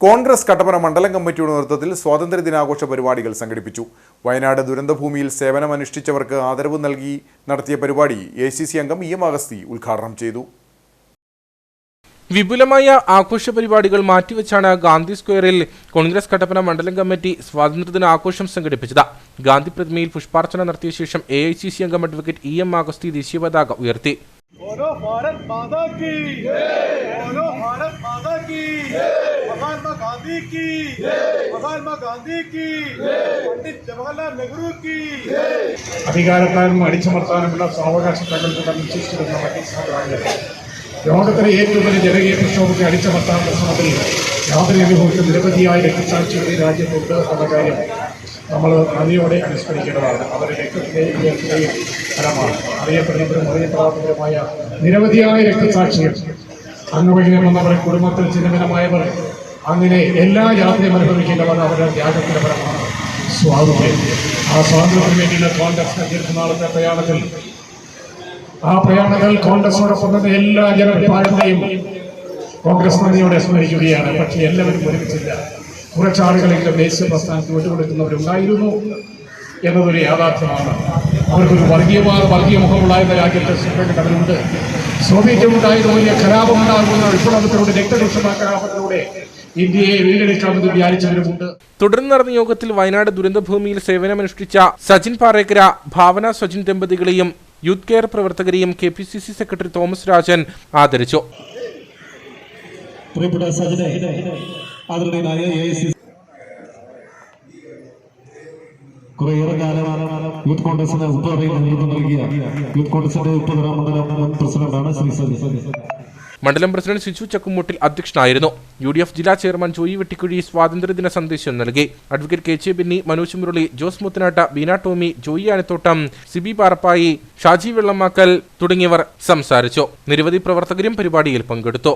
കോൺഗ്രസ് കട്ടപ്പന മണ്ഡലം കമ്മിറ്റിയുടെ നേതൃത്വത്തിൽ സ്വാതന്ത്ര്യ ദിനാഘോഷ പരിപാടികൾ സംഘടിപ്പിച്ചു. വയനാട് ദുരന്തഭൂമിയിൽ സേവനമനുഷ്ഠിച്ചവർക്ക് ആദരവ് നൽകി നടത്തിയ പരിപാടി എ സി സി അംഗം ഇ എം അഗസ്തി ഉദ്ഘാടനം ചെയ്തു. വിപുലമായ ആഘോഷ പരിപാടികൾ മാറ്റിവെച്ചാണ് ഗാന്ധി സ്ക്വയറിൽ കോൺഗ്രസ് കട്ടപ്പന മണ്ഡലം കമ്മിറ്റി സ്വാതന്ത്ര്യദിന ആഘോഷം സംഘടിപ്പിച്ചത്. ഗാന്ധി പ്രതിമയിൽ പുഷ്പാർച്ചന നടത്തിയ ശേഷം എ ഐ സി സി അംഗം അഡ്വക്കേറ്റ് ഇ എം അഗസ്തി ദേശീയ പതാക ഉയർത്തി. ഓരോ ഭാരത് മാതാ കി ഓരോ ഭാരത് മാതാ गांधी की महात्मा गांधी की पंडित जवाहरलाल नेहरू की അധികാരത്താലും അടിച്ചമർത്താനുമുള്ള സാവകാശങ്ങളുള്ള നിശ്ചയിച്ചിരുന്ന പാകിസ്ഥാനാണ് ലോകത്തിലെ ഏറ്റവും വലിയ ജനകീയ പ്രക്ഷോഭത്തെ അടിച്ചമർത്താനുള്ള ശ്രമത്തിൽ യാതൊരു അനുഭവിച്ച നിരവധിയായ രക്തസാക്ഷികൾ ഈ രാജ്യത്തുണ്ട് എന്ന കാര്യം നമ്മൾ നന്ദിയോടെ അനുസ്മരിക്കേണ്ടതാണ് അവരുടെ രക്തത്തിലെയും ഉയർച്ചയുടെയും ഫലമാണ് അറിയപ്പെടുന്നവരും അറിയപ്പെടാത്തവരുമായ നിരവധിയായ രക്തസാക്ഷികൾ അങ്ങ് വഴി വന്നവർ കുടുംബത്തിൽ ചിഹ്നമനമായവർ അങ്ങനെ എല്ലാ യാത്രയും അനുഭവിക്കേണ്ടവർ അവരുടെ ത്യാഗത്തിന്റെ ഫലമാണ് സ്വാതന്ത്ര്യം ആ സ്വാതന്ത്ര്യത്തിന് വേണ്ടിയുള്ള കോൺഗ്രസ് ദീർഘനാളത്തെ പ്രയാണത്തിൽ ആ പ്രയാണങ്ങൾ കോൺഗ്രസിനോടൊപ്പം തന്നെ എല്ലാ ജനവിഭാഗങ്ങളെയും കോൺഗ്രസ് നന്ദിയോടെ സ്മരിക്കുകയാണ്. പക്ഷേ എല്ലാവരും ഒരുമിച്ചില്ല. കുറച്ചാളുകളെങ്കിലും ദേശീയ പ്രസ്ഥാനത്ത് വിട്ടുകൊടുക്കുന്നവരുണ്ടായിരുന്നു എന്നതൊരു യാഥാർത്ഥ്യമാണ്. അവർക്കൊരു വർഗീയവാദ വർഗീയ മുഖമുണ്ടായിരുന്ന രാജ്യത്തെ സുപ്രീംകടലുണ്ട് സോവിയറ്റ് ഉണ്ടായത് വലിയ കലാപമുണ്ടാകുന്ന വിപ്ലവത്തിലൂടെ രക്തരക്ഷമാ കലാപത്തിലൂടെ ഇന്ത്യയെ വീണ്ടെടുക്കാമെന്ന് വിചാരിച്ചവരുമുണ്ട്. തുടർന്ന് നടന്ന യോഗത്തിൽ വയനാട് ദുരന്തഭൂമിയിൽ സേവനമനുഷ്ഠിച്ച സജിൻ പാറേക്കര ഭാവന സജിൻ ദമ്പതികളെയും യൂത്ത് കെയർ പ്രവർത്തകരെയും K P C C secretary Thomas Rajan ആദരിച്ചു. പ്രിയപ്പെട്ട സജിനെ ആദരണീയനായ എ സി കുറേയേറെ കാലമാണ് യൂത്ത് കോൺഗ്രസിന് നേതൃത്വം നൽകിയ യൂത്ത് കോൺഗ്രസിന്റെ ഉപ്പതറ മണ്ഡലം മുൻ പ്രസിഡന്റാണ് ശ്രീ സജി മണ്ഡലം പ്രസിഡന്റ് സിജു ചക്കുമൂട്ടിൽ അധ്യക്ഷനായിരുന്നു. യു ഡി എഫ് ജില്ലാ ചെയർമാൻ ജോയി വെട്ടിക്കുഴി സ്വാതന്ത്ര്യദിന സന്ദേശം നൽകി. Advocate K J Binny Manoj Murali Jose Muthanatta Beena Tomy Joy Anathottam Siby Parappayi Shaji Vellamakkal തുടങ്ങിയവർ സംസാരിച്ചു. നിരവധി പ്രവർത്തകരും പരിപാടിയിൽ പങ്കെടുത്തു.